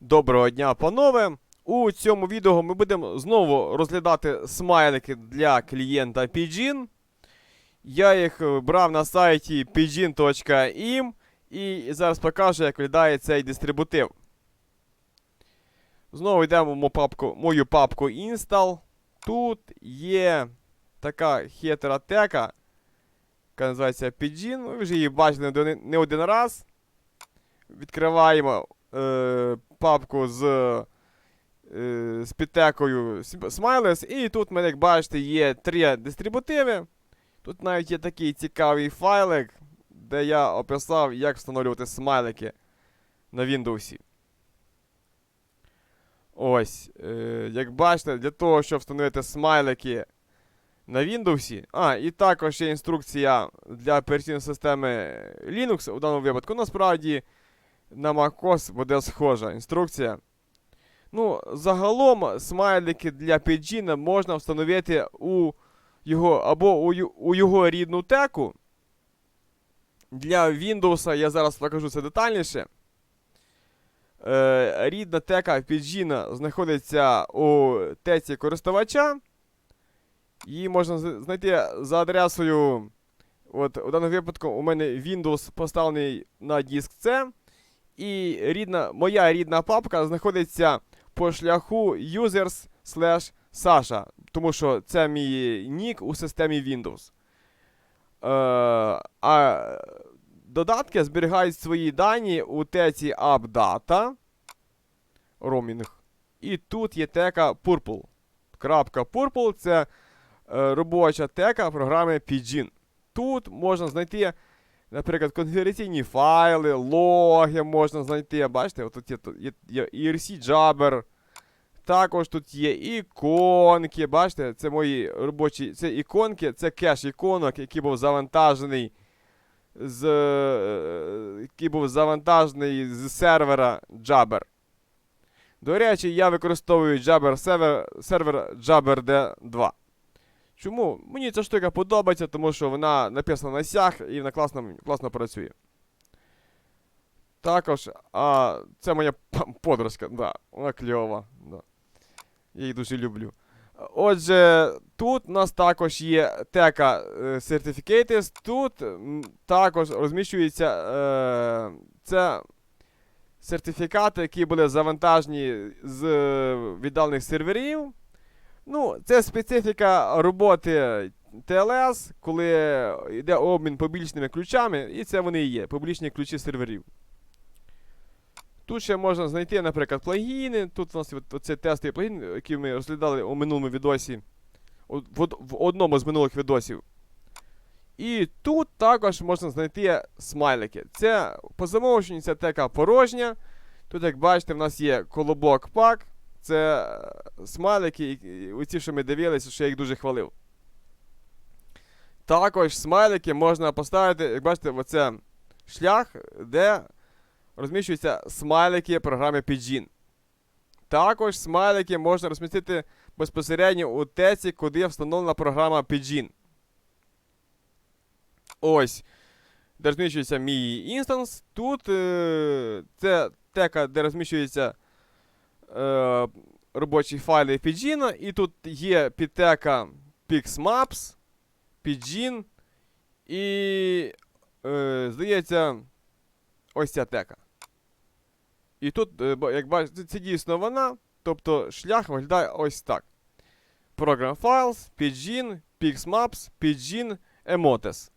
Доброго дня, панове! У цьому відео ми будемо знову розглядати смайлики для клієнта Pidgin. Я їх е, брав на сайті pidgin.im і зараз покажу, як виглядає цей дистрибутив. Знову йдемо в мою папку, мою папку Install. Тут є така хитра тека, яка називається Pidgin. Ви вже її бачили не один- раз. Відкриваємо е, папку з, е, з підтекою Smiles. І тут, ми, як бачите, є три дистрибутиви. Тут навіть є такий цікавий файлик, де я описав, як встановлювати смайлики на Windows. Ось. Е, як бачите, для того, щоб встановити смайлики на Windows. А, і також є інструкція для операційної системи Linux у даному випадку. Насправді на macOS буде схожа інструкція. Ну, загалом смайлики для Pidgin можна встановити у його або у, у його рідну теку. Для Windows я зараз покажу це детальніше. Е, рідна тека Pidgin знаходиться у теці користувача. Її можна знайти за адресою. От, у даному випадку у мене Windows поставлений на диск C. І рідна, моя рідна папка знаходиться по шляху users Sasha, тому що це мій нік у системі Windows. Е, а додатки зберігають свої дані у теці AppData. Roaming. І тут є тека Purple. Крапка Purple це е, робоча тека програми Pidgin. Тут можна знайти Наприклад, конфігураційні файли, логи можна знайти. Бачите, от тут є, є, ERC Jabber. Також тут є іконки. Бачите, це мої робочі. Це іконки, це кеш іконок, який був завантажений з. е, який був завантажений з сервера Jabber. До речі, я використовую Jabber сервер, сервер Jabber D2. Чому? Мені ця штука подобається, тому що вона написана на сях і вона класно, класно працює. Також, а це моя подружка, да, вона кльова. Да. Я її дуже люблю. Отже, тут у нас також є тека е, Certificates. Тут також розміщується е, це сертифікати, які були завантажені з е, віддалених серверів. Ну, це специфіка роботи TLS, коли йде обмін публічними ключами, і це вони і є, публічні ключі серверів. Тут ще можна знайти, наприклад, плагіни. Тут у нас оце тестовий плагін, який ми розглядали у минулому відосі. В, одному з минулих відосів. І тут також можна знайти смайлики. Це по замовченню це така порожня. Тут, як бачите, в нас є колобок пак. Це е, смайлики, оці, що ми дивилися, що я їх дуже хвалив. Також смайлики можна поставити, як бачите, оце шлях, де розміщуються смайлики програми Pidgin. Також смайлики можна розмістити безпосередньо у теці, куди встановлена програма Pidgin. Ось. Де розміщується мій інстанс. Тут е, це тека, де розміщується е, робочі файли Pidgin, і тут є підтека PixMaps, Pidgin і, е, здається, ось ця тека. І тут, е, як бачите, це дійсно вона, тобто шлях виглядає ось так. Program Files, Pidgin, PixMaps, Pidgin, Emotes.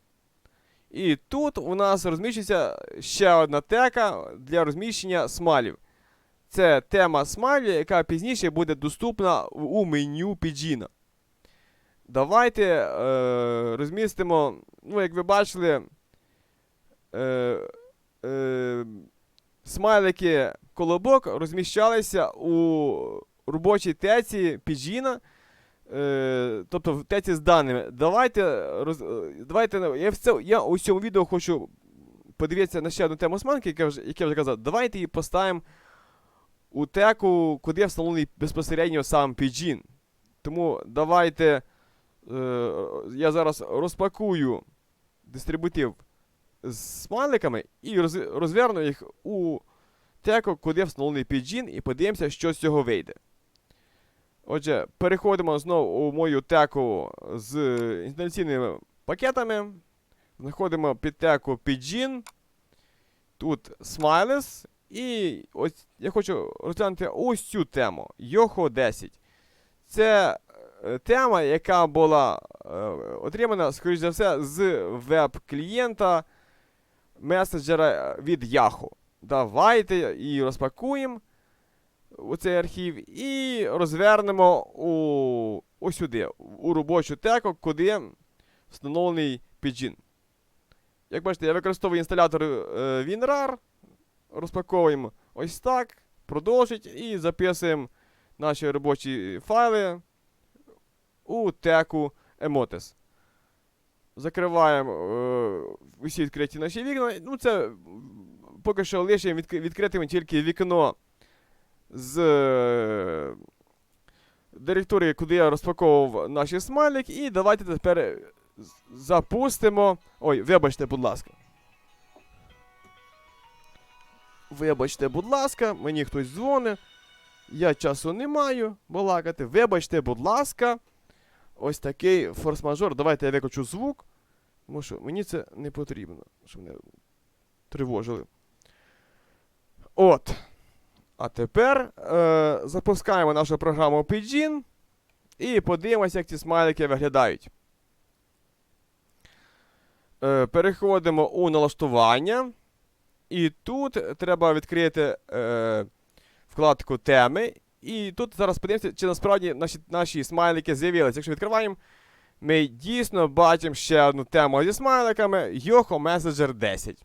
І тут у нас розміщується ще одна тека для розміщення смайлів. Це тема смайлі, яка пізніше буде доступна у меню Pidgin. Давайте е, розмістимо, ну, як ви бачили, е, е, смайлики колобок розміщалися у робочій теці Pidgin, е, тобто в теці з даними. Давайте, роз, е, давайте я, в це, я у цьому відео хочу подивитися на ще одну тему смайлики, яка вже, як я вже казав. Давайте її поставимо у теку, куди встановлений безпосередньо сам Pidgin. Тому давайте. Е, я зараз розпакую дистрибутив з смайликами і роз, розверну їх у теку, куди встановлений піджін, і подивимося, що з цього вийде. Отже, переходимо знову у мою теку з інсталяційними пакетами. Знаходимо під теку піджін. Тут Smiles. І ось я хочу розглянути ось цю тему. Йохо 10. Це е, тема, яка була е, отримана, скоріш за все, з веб-клієнта меседжера від Yahoo. Давайте її розпакуємо цей архів і розвернемо у, ось сюди, у робочу теку, куди встановлений піджін. Як бачите, я використовую інсталятор е, WinRAR. Розпаковуємо ось так, продовжить і записуємо наші робочі файли у теку Emotes. Закриваємо е, усі відкриті наші вікна. Ну, це поки що лише відк- відкритим тільки вікно з е, директорії, куди я розпаковував наші смайлики. І давайте тепер запустимо. Ой, вибачте, будь ласка. Вибачте, будь ласка, мені хтось дзвонить. Я часу не маю балакати. Вибачте, будь ласка. Ось такий форс-мажор. Давайте я виключу звук. Тому що мені це не потрібно, щоб мене тривожили. От. А тепер е, запускаємо нашу програму Pidgin і подивимося, як ці смайлики виглядають. Е, переходимо у налаштування. І тут треба відкрити е, вкладку теми. І тут зараз подивимося, чи насправді наші, наші смайлики з'явилися. Якщо відкриваємо, ми дійсно бачимо ще одну тему зі смайликами Yoho Messenger 10.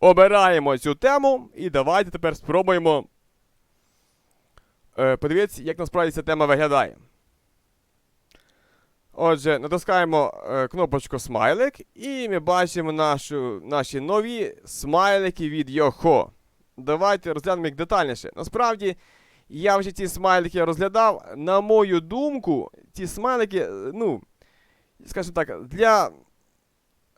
Обираємо цю тему і давайте тепер спробуємо е, подивитися, як насправді ця тема виглядає. Отже, натискаємо е, кнопочку смайлик, і ми бачимо нашу, наші нові смайлики від Йохо. Давайте розглянемо їх детальніше. Насправді, я вже ці смайлики розглядав. На мою думку, ці смайлики, е, ну, скажімо так, для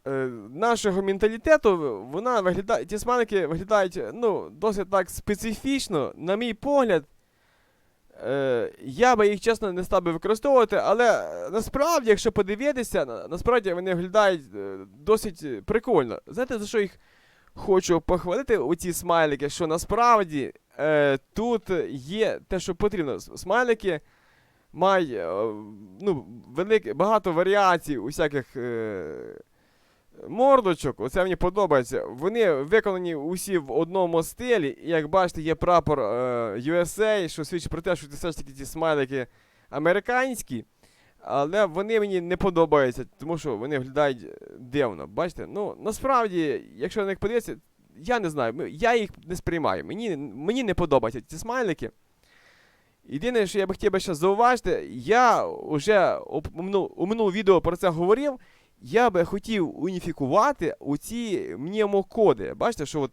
е, нашого менталітету вона виглядає, ці смайлики виглядають ну, досить так специфічно, на мій погляд. Е, я би їх чесно не став би використовувати, але е, насправді, якщо подивитися, насправді вони виглядають е, досить прикольно. Знаєте, за що їх хочу похвалити, оці смайлики, що насправді е, тут є те, що потрібно. Смайлики мають ну, велик, багато варіацій усяких. Е, Мордочок, оце мені подобається. Вони виконані усі в одному стилі. І як бачите, є прапор е, USA, що свідчить про те, що це все ж таки ці смайлики американські. Але вони мені не подобаються, тому що вони виглядають дивно. Бачите? Ну, насправді, якщо на них подивитися, я не знаю, я їх не сприймаю. Мені, мені не подобаються ці смайлики. Єдине, що я би хотів би ще зауважити, я вже у минулому відео про це говорив. Я би хотів уніфікувати оці мнемокоди. Бачите, що от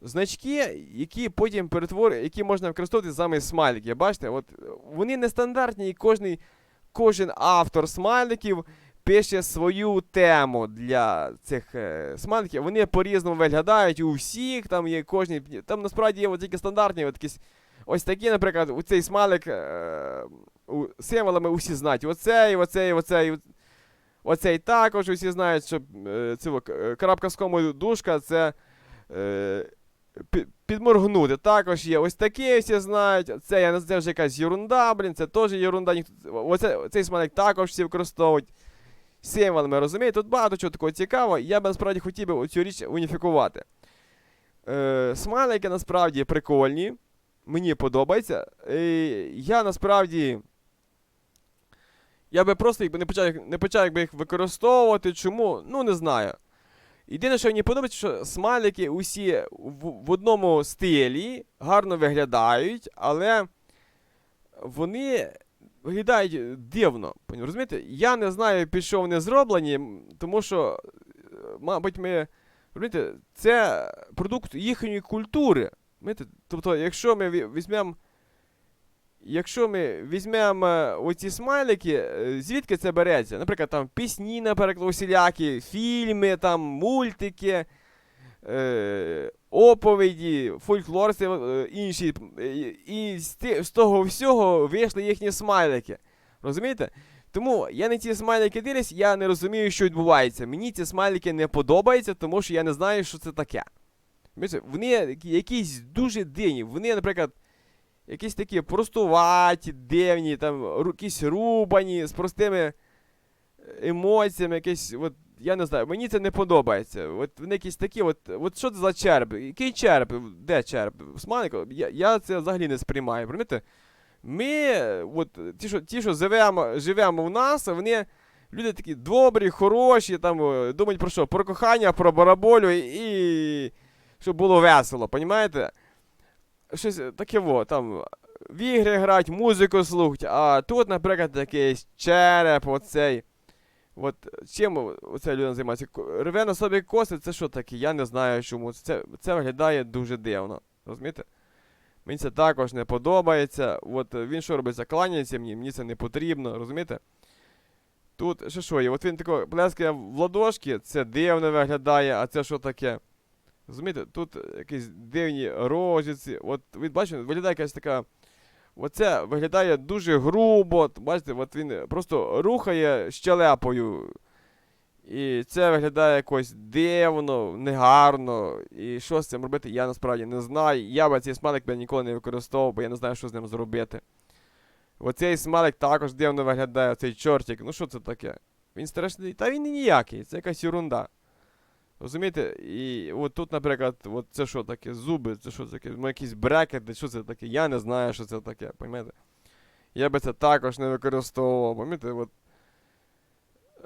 значки, які потім перетворюють, які можна використовувати саме смайлики. Бачите, от вони нестандартні, і кожний, кожен автор смайликів пише свою тему для цих е, смайликів. Вони по-різному виглядають у всіх, там є кожний. Там насправді є от тільки стандартні, от якісь. Ось такі, наприклад, у цей смайлик е, у, символами усі знають. Оцей, оцей, оцей. Оцей також усі знають, що е, цього, е, крапка з комою дужка це е, підморгнути. Також є ось такі всі знають. Це, я це вже якась ерунда, блін, це теж ерунда. Ніхто, оце, цей смайлик також всі використовують. Символами, розумієте? Тут багато чого такого цікавого. Я би насправді хотів би оцю річ уніфікувати. Е, смайлики насправді прикольні. Мені подобається. І я насправді. Я би просто якби не почав, не почав якби їх використовувати. Чому? Ну, не знаю. Єдине, що мені подобається, що смайлики усі в, в одному стилі гарно виглядають, але вони виглядають дивно. Розумієте? Я не знаю, під що вони зроблені, тому що, е, мабуть, ми. Розумієте, це продукт їхньої культури. Тобто, якщо ми ві- візьмемо Якщо ми візьмемо е, оці смайлики, е, звідки це береться? Наприклад, там пісні, наприклад, усілякі, фільми, там, мультики, е, оповіді, фольклор, е, інші. І з, з того всього вийшли їхні смайлики. Розумієте? Тому я на ці смайлики дивлюсь, я не розумію, що відбувається. Мені ці смайлики не подобаються, тому що я не знаю, що це таке. Вони якісь дуже дивні. Вони, наприклад, якісь такі простуваті, дивні, там, якісь рубані, з простими емоціями, якісь, от, я не знаю, мені це не подобається. От вони якісь такі, от, от що це за череп? Який череп? Де череп? Смайлик? Я, я це взагалі не сприймаю. Розумієте? Ми, от, ті, що, ті, що живемо, живемо в нас, вони люди такі добрі, хороші, там, е, думають про що? Про кохання, про бараболю і щоб було весело, понімаєте? Щось таке, во, там, в ігри грають, музику слухають, а тут, наприклад, якийсь череп, оцей. От чим оця людина займається? Рве на собі коси, це що таке? Я не знаю чому. Це, це виглядає дуже дивно. Розумієте? Мені це також не подобається. От він що робиться, кланяється мені, мені це не потрібно, розумієте? Тут що що є? От він тако плескає в ладошки, це дивно виглядає, а це що таке? Розумієте, тут якісь дивні рожиці. От ви бачите, виглядає якась така. Оце виглядає дуже грубо. Бачите, от він просто рухає щелепою. І це виглядає якось дивно, негарно. І що з цим робити, я насправді не знаю. Я би цей смайлик би ніколи не використовував, бо я не знаю, що з ним зробити. Оцей смайлик також дивно виглядає, цей чортик. Ну що це таке? Він страшний. Та він і ніякий, це якась ерунда. Розумієте? І от тут, наприклад, от це що таке? Зуби, це що таке? Ну, якісь брекети, що це таке? Я не знаю, що це таке, поймете? Я би це також не використовував, пам'ятаєте, от.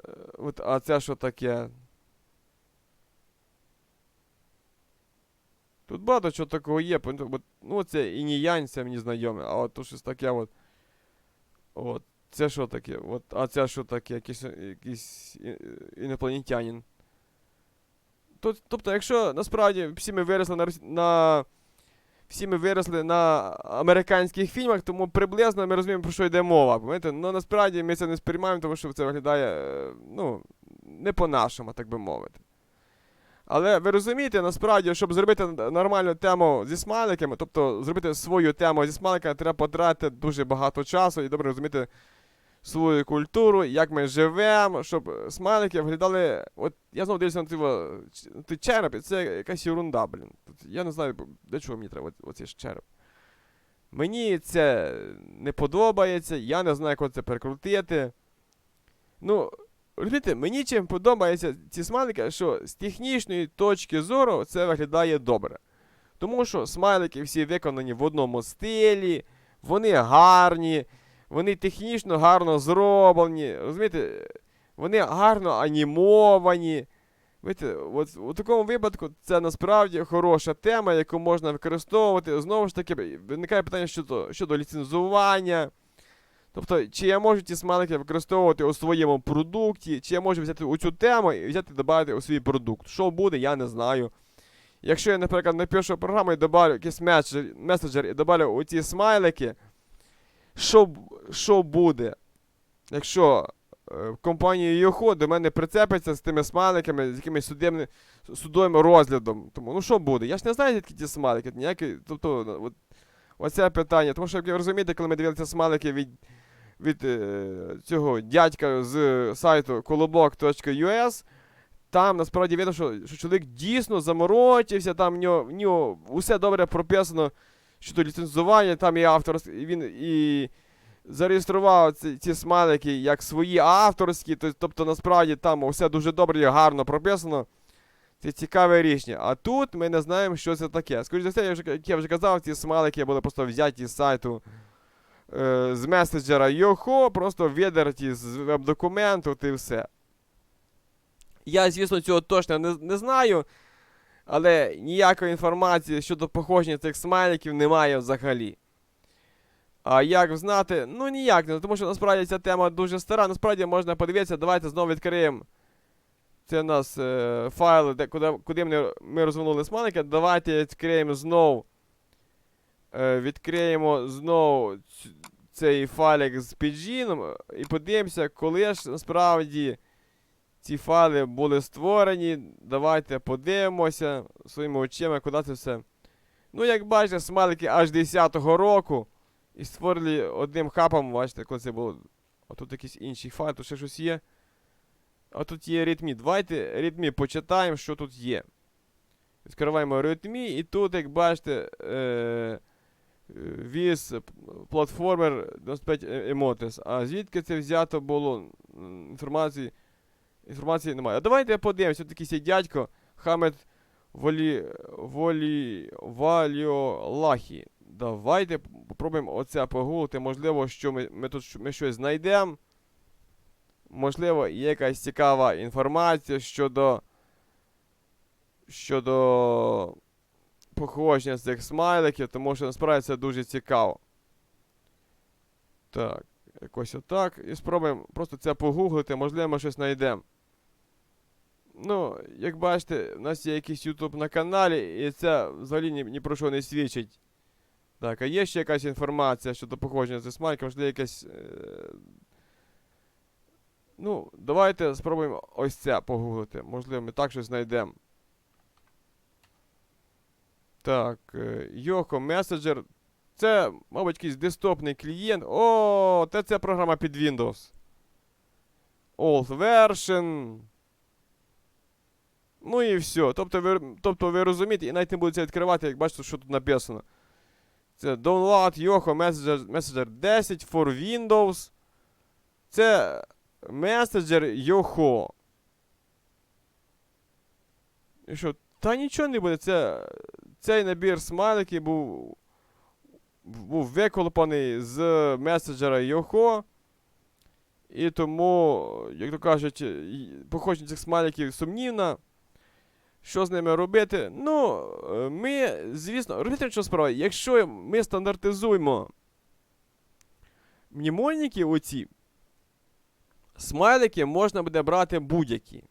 е, От, а це що таке? Тут багато чого такого є, ну це ініянь, це мені знайоме, а от то щось таке от. От, це що таке? От, а це що таке? Якийсь, якийсь інопланетянин. Тобто, якщо насправді всі ми виросли на, на всі ми виросли на американських фільмах, тому приблизно ми розуміємо, про що йде мова. Пам'ятаєте? Ну насправді ми це не сприймаємо, тому що це виглядає е, ну, не по-нашому, так би мовити. Але ви розумієте, насправді, щоб зробити нормальну тему зі смайликами, тобто зробити свою тему зі смайликами, треба потратити дуже багато часу і добре розуміти свою культуру, як ми живемо, щоб смайлики виглядали. От я знову дивлюся на на той череп, і це якась ерунда, блін. Я не знаю, для чого мені треба оц- оцей череп. Мені це не подобається, я не знаю, як це перекрутити. Ну, розумієте, мені чим подобаються ці смайлики, що з технічної точки зору це виглядає добре. Тому що смайлики всі виконані в одному стилі, вони гарні, вони технічно гарно зроблені, розумієте, вони гарно анімовані. Знаєте, от у такому випадку це насправді хороша тема, яку можна використовувати. Знову ж таки, виникає питання щодо, щодо ліцензування. Тобто, чи я можу ці смайлики використовувати у своєму продукті, чи я можу взяти оцю тему і взяти додати у свій продукт. Що буде, я не знаю. Якщо я, наприклад, напишу програму і добавлю якийсь меседжер, і добавлю оці смайлики, що, що буде, якщо е, компанія Yahoo до мене прицепиться з тими смайликами, з якимось судебним, судовим розглядом. Тому, ну що буде? Я ж не знаю, які ті смайлики. Ніякі, тобто, ну, от, оце питання. Тому що, як ви розумієте, коли ми дивилися смайлики від, від е, цього дядька з сайту kolobok.us, там насправді видно, що, що чоловік дійсно заморочився, там в нього, в нього усе добре прописано щодо ліцензування, там і автор, він і зареєстрував ці, ці смайлики як свої авторські, то- тобто насправді там все дуже добре і гарно прописано. Це цікаве рішення. А тут ми не знаємо, що це таке. Скоріше за все, я вже, як я вже казав, ці смайлики були просто взяті з сайту е, з меседжера Yahoo, просто видерті з веб-документу, і все. Я, звісно, цього точно не, не знаю, але ніякої інформації щодо походження цих смайликів немає взагалі. А як знати? Ну ніяк не, тому що насправді ця тема дуже стара. Насправді можна подивитися, давайте знову відкриємо. Це у нас е, файл, де, куди, куди ми, ми розвернули смайлики. Давайте відкриємо знову. Е, відкриємо знову цей файлик з піджіном і подивимося, коли ж насправді ці файли були створені. Давайте подивимося своїми очима, куди це все. Ну, як бачите, смайлики аж 10-го року. І створили одним хапом, бачите, коли це було. А тут якийсь інший файл, тут ще щось є. А тут є ритмі. Давайте ритмі почитаємо, що тут є. Відкриваємо ритмі, і тут, як бачите, е- віз платформер 95 Emotes. А звідки це взято було? Інформації, інформації немає. А давайте подивимося, тут якийсь є дядько Хамед Волі, Волі, Валіолахі. Давайте попробуємо оце погуглити. Можливо, що ми, ми тут ми щось знайдемо. Можливо, є якась цікава інформація щодо. щодо походження цих смайликів, тому що насправді це дуже цікаво. Так, якось отак. І спробуємо просто це погуглити, можливо, ми щось знайдемо. Ну, як бачите, у нас є якийсь YouTube на каналі, і це взагалі ні, ні про що не свідчить. Так, а є ще якась інформація щодо походження цих смайликів, можливо, якась. Е... Ну, давайте спробуємо ось це погуглити. Можливо, ми так щось знайдемо. Так, е, Yoko Messenger. Це, мабуть, якийсь десктопний клієнт. О, це це програма під Windows. Old version. Ну і все. Тобто ви, тобто ви розумієте, і навіть не будете відкривати, як бачите, що тут написано. Це Download Yoko Messenger, Messenger 10 for Windows. Це Messenger Yoko. І що? Та нічого не буде. Це, цей набір смайликів був, був виколупаний з меседжера Yoko. І тому, як то кажуть, і- походження цих смайликів сумнівна. Що з ними робити? Ну, е, ми, звісно, робити що справа. Якщо ми стандартизуємо мнемоніки оці, смайлики можна буде брати будь-які.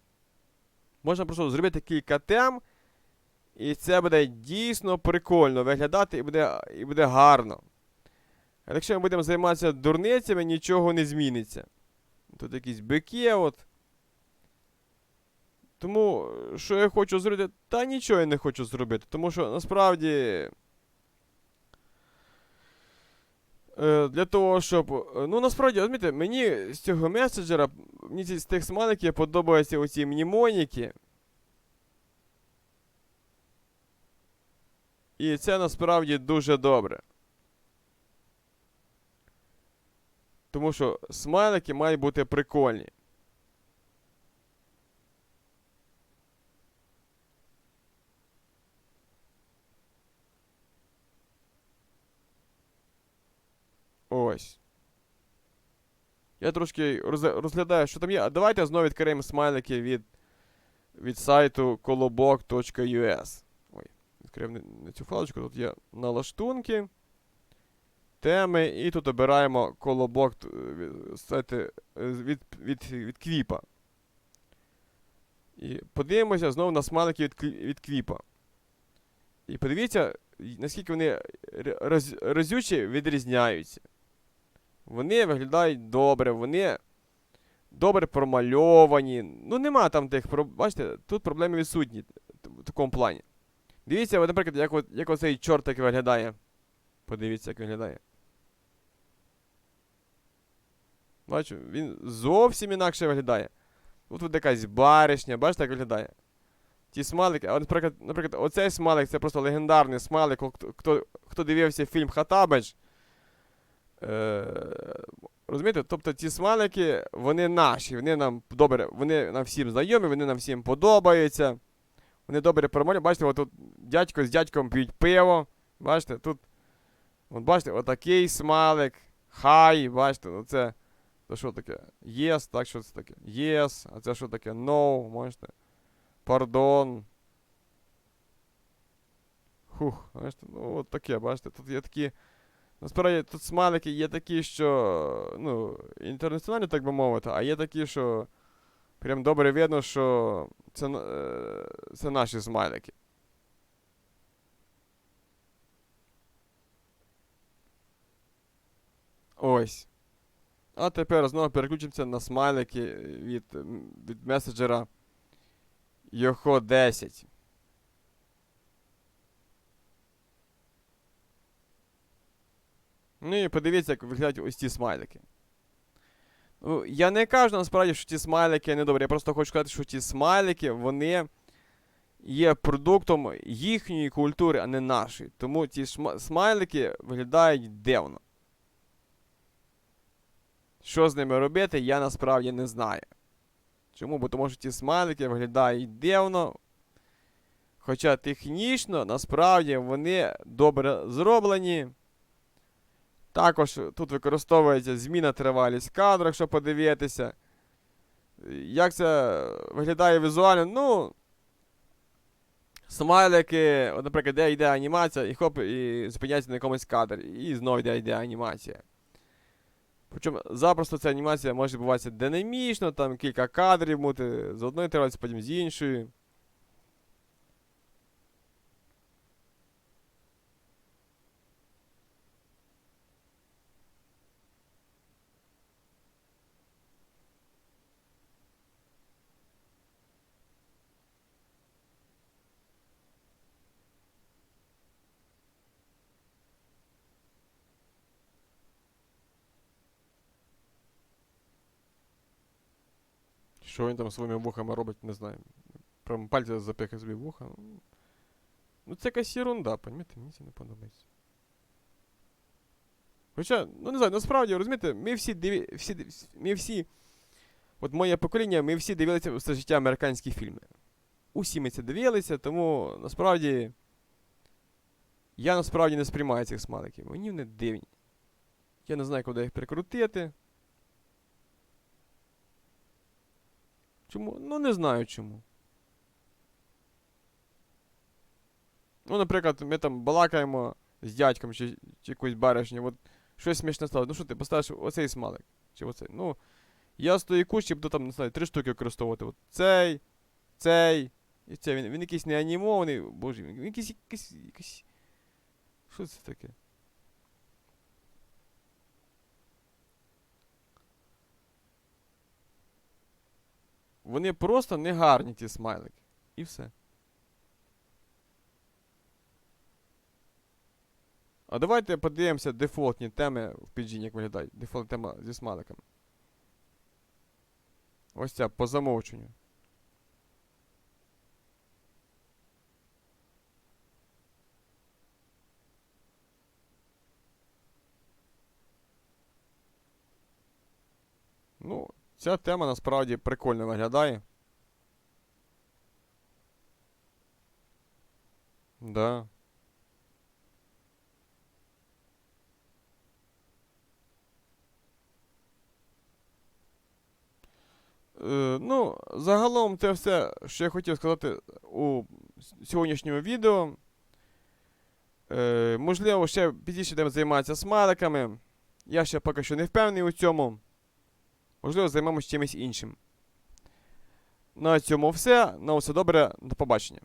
Можна просто зробити кілька тем, і це буде дійсно прикольно виглядати і буде, і буде гарно. А якщо ми будемо займатися дурницями, нічого не зміниться. Тут якісь бики, от. Тому, е, що я хочу зробити, та нічого я не хочу зробити. Тому що насправді. е, Для того, щоб. е, Ну, насправді, розумієте, мені з цього меседжера, мені з тих смайликів подобаються оці мнемоніки. І це насправді дуже добре. Тому що смайлики мають бути прикольні. Ось. Я трошки розглядаю, що там є. А давайте знову відкриємо смайлики від, від сайту kolobok.us. Відкриємо цю флажечку, тут є налаштунки, теми, і тут обираємо колобок т- від- е, від, від, від Квіпа. І подивимося знову на смайлики від, від Квіпа. І подивіться, наскільки вони роз, розючі відрізняються. Вони виглядають добре, вони добре промальовані. Ну, нема там тих Бачите, тут проблеми відсутні в такому плані. Дивіться, от, наприклад, як, от, як оцей чортик виглядає. Подивіться, як виглядає. Бачу, він зовсім інакше виглядає. Тут якась баришня, бачите, як виглядає. Ті смайлики, а наприклад, наприклад, оцей смайлик це просто легендарний смайлик. Хто, хто, дивився фільм Хатабич, Е, розумієте? Тобто ці смайлики, вони наші, вони нам добре, вони нам всім знайомі, вони нам всім подобаються. Вони добре промовляють. Бачите, от тут дядько з дядьком п'ють пиво. Бачите, тут. От бачите, отакий смайлик. Хай, бачите, оце. Це що таке? Yes, так що це таке? Yes, а це що таке? No, бачите. Пардон. Хух, бачите, ну от таке, бачите, тут є такі. Насправді тут смайлики є такі, що ну, інтернаціональні, так би мовити, а є такі, що прям добре видно, що це, е, це наші смайлики. Ось. А тепер знову переключимося на смайлики від, від меседжера Йохо 10. Ну і подивіться, як виглядають ось ці смайлики. Ну, я не кажу насправді, що ці смайлики не добрі. Я просто хочу сказати, що ці смайлики, вони є продуктом їхньої культури, а не нашої. Тому шма- смайлики виглядають дивно. Що з ними робити, я насправді не знаю. Чому? Бо тому що ці смайлики виглядають дивно. Хоча технічно, насправді, вони добре зроблені. Також тут використовується зміна тривалість кадру, якщо подивитися. Як це виглядає візуально? Ну. Смайлики, от, наприклад, де йде анімація, і хоп, і зупиняється на якомусь кадрі, і знову йде, йде анімація. Причому запросто ця анімація може відбуватися динамічно, там кілька кадрів бути з одної тривалості, потім з іншої. Що він там своїми вухами робить, не знаю. Прям пальці запихає собі вуха. Ну, це якась ерунда, понімаєте, мені це не подобається. Хоча, ну не знаю, насправді, розумієте, ми всі диві... всі, ми всі. От моє покоління, ми всі дивилися все життя американські фільми. Усі ми це дивилися, тому насправді. Я насправді не сприймаю цих смайликів. Мені вони дивні. Я не знаю, куди їх прикрутити. Чому? Ну не знаю чому. Ну, наприклад, ми там балакаємо з дядьком чи, чи якоюсь баришню, от щось смішне стало. Ну що ти поставиш оцей смалик? Чи оцей? Ну, я з тої кущі буду там, не знаю, три штуки використовувати. От цей, цей, і цей. Він, він якийсь не анімований, боже, він якийсь, якийсь, якийсь. Що це таке? Вони просто не гарні, ті смайлики. І все. А давайте подивимося дефолтні теми в PG, як виглядають. Дефолтна тема зі смайликами. Ось ця по замовченню. Ну, ця тема насправді прикольно виглядає. Да. Е, ну, загалом це все, що я хотів сказати у сьогоднішньому відео. Е, можливо, ще пізніше будемо займатися смайликами. Я ще поки що не впевнений у цьому. Можливо, займемося чимось іншим. На цьому все. На все добре. До побачення.